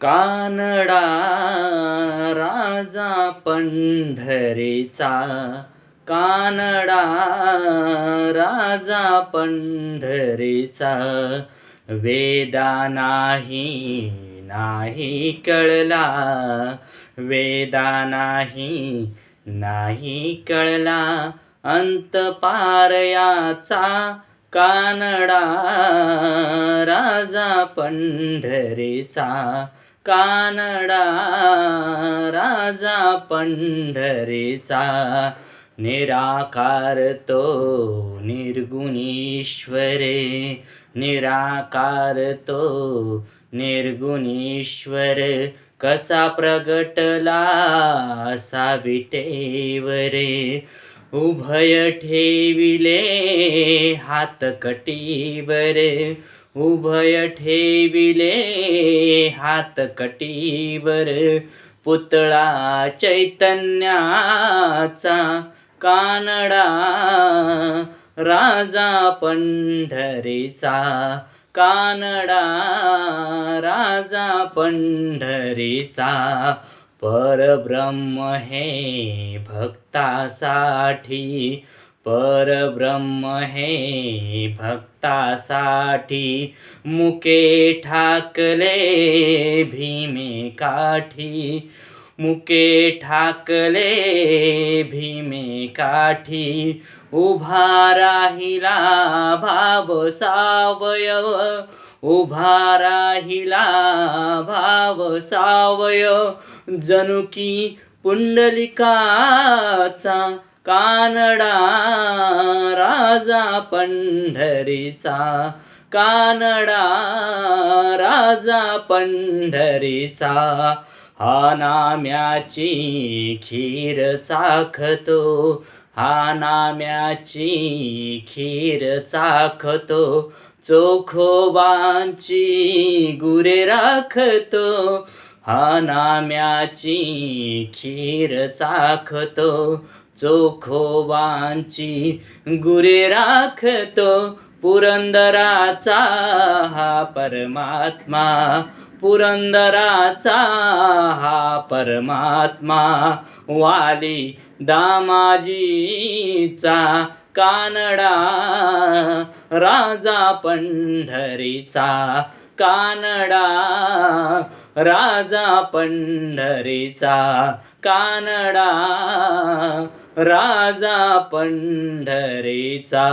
कानडा राजा पंढरीचा. कानडा राजा पंढरीचा. वेदा नाही नाही कळला. वेदा नाही नाही कळला. अंत कानडा राजा पंढरीचा. कानडा राजा पंढरीचा निराकार तो निर्गुणीश्वरे निराकार तो निर्गुणीश्वर कसा प्रगटला असा विटेवरे उभय ठेविले हात कटीवरे उभय ठेविले हात कटीवर. पुतळा चैतन्याचा कानडा राजा पंढरीचा कानडा राजा पंढरीचा. परब्रह्म हे भक्तासाठी परब्रह्म हे भक्तासाठी. मुके ठाकले भीमे काठी. मुके ठाकले भीमे काठी. उभा राहिला भाव सावयव. उभा राहिला भाव सावय जनुकी पुंडलिकाचा कानडा राजा पंढरीचा. कानडा राजा पंढरीचा. हा नाम्याची खीर चाखतो. हा नाम्याची खीर चाखतो. चोखोबांची गुरे राखतो. हा नाम्याची खीर चाखतो. चोखोबांची गुरे राखतो पुरंदराचा हा परमात्मा पुरंदराचा हा परमात्मा वाली दामाजीचा कानडा राजा पंढरीचा कानडा राजा पंढरीचा कानडा. राजा पंढरीचा.